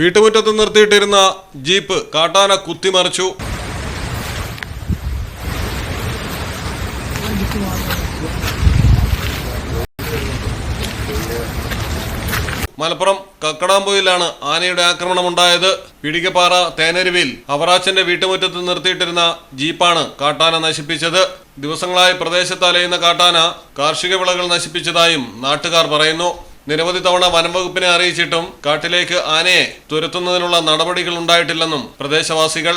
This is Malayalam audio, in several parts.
വീട്ടുമുറ്റത്ത് നിർത്തിയിട്ടിരുന്ന ജീപ്പ് കാട്ടാന കുത്തിമറിച്ചു. മലപ്പുറം കക്കടാമ്പൊയിലാണ് ആനയുടെ ആക്രമണം ഉണ്ടായത് പിടികപ്പാറ തേനരുവിൽ അവറാച്ചന്റെ വീട്ടുമുറ്റത്ത് നിർത്തിയിട്ടിരുന്ന ജീപ്പാണ് കാട്ടാന നശിപ്പിച്ചത്. ദിവസങ്ങളായി പ്രദേശത്ത് അലയുന്ന കാട്ടാന കാർഷിക വിളകൾ നശിപ്പിച്ചതായും നാട്ടുകാർ പറയുന്നു. നിരവധി തവണ വനംവകുപ്പിനെ അറിയിച്ചിട്ടും കാട്ടിലേക്ക് ആനയെ തുരത്തുന്നതിനുള്ള നടപടികൾ ഉണ്ടായിട്ടില്ലെന്നും പ്രദേശവാസികൾ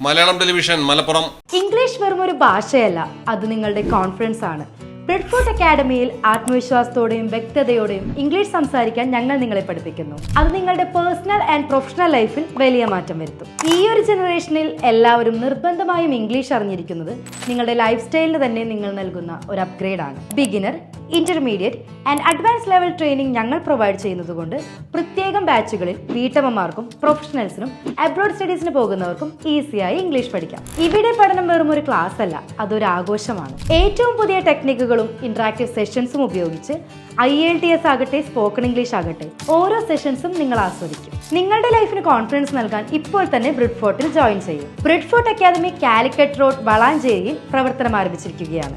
മലയാളം ടെലിവിഷൻ മലപ്പുറം. ഇംഗ്ലീഷ് വെറും ഒരു ഭാഷയല്ല. അത് നിങ്ങളുടെ കോൺഫിഡൻസ് ആണ്. ബ്രെഡ്ഫോർട്ട് അക്കാഡമിയിൽ ആത്മവിശ്വാസത്തോടെയും വ്യക്തതയോടെയും ഇംഗ്ലീഷ് സംസാരിക്കാൻ ഞങ്ങൾ നിങ്ങളെ പഠിപ്പിക്കുന്നു. അത് നിങ്ങളുടെ പേഴ്സണൽ ആൻഡ് പ്രൊഫഷണൽ ലൈഫിൽ വലിയ മാറ്റം വരുത്തും. ഈ ഒരു ജനറേഷനിൽ എല്ലാവരും നിർബന്ധമായും ഇംഗ്ലീഷ് അറിഞ്ഞിരിക്കുന്നത് നിങ്ങളുടെ ലൈഫ് സ്റ്റൈലിന് തന്നെ നിങ്ങൾ നൽകുന്ന ഒരു അപ്ഗ്രേഡ് ആണ്. Beginner intermediate and advance level training ഞങ്ങൾ പ്രൊവൈഡ് ചെയ്യുന്നതുകൊണ്ട് പ്രത്യേകം ബാച്ചുകളിൽ വീട്ടമ്മമാർക്കും പ്രൊഫഷണൽസിനും അബ്രോഡ് സ്റ്റഡീസിന് പോകുന്നവർക്കും ഈസിയായി ഇംഗ്ലീഷ് പഠിക്കാം. ഇവിടെ പഠനം വെറും ഒരു ക്ലാസ് അല്ല അതൊരു ആഘോഷമാണ്. ഏറ്റവും പുതിയ ടെക്നിക്കുകളും ഇന്ററാക്റ്റീവ് സെഷൻസും ഉപയോഗിച്ച് ഐ എൽ ടി എസ് ആകട്ടെ സ്പോക്കൺ ഇംഗ്ലീഷ് ആകട്ടെ ഓരോ സെഷൻസും നിങ്ങൾ ആസ്വദിക്കും. നിങ്ങളുടെ ലൈഫിന് കോൺഫിഡൻസ് നൽകാൻ ഇപ്പോൾ തന്നെ ബ്രിഡ്ഫോർട്ടിൽ ജോയിൻ ചെയ്യും. ബ്രിഡ്ഫോർട്ട് അക്കാദമി കാലിക്കറ്റ് റോഡ് വളാഞ്ചേരിയിൽ പ്രവർത്തനം ആരംഭിച്ചിരിക്കുകയാണ്.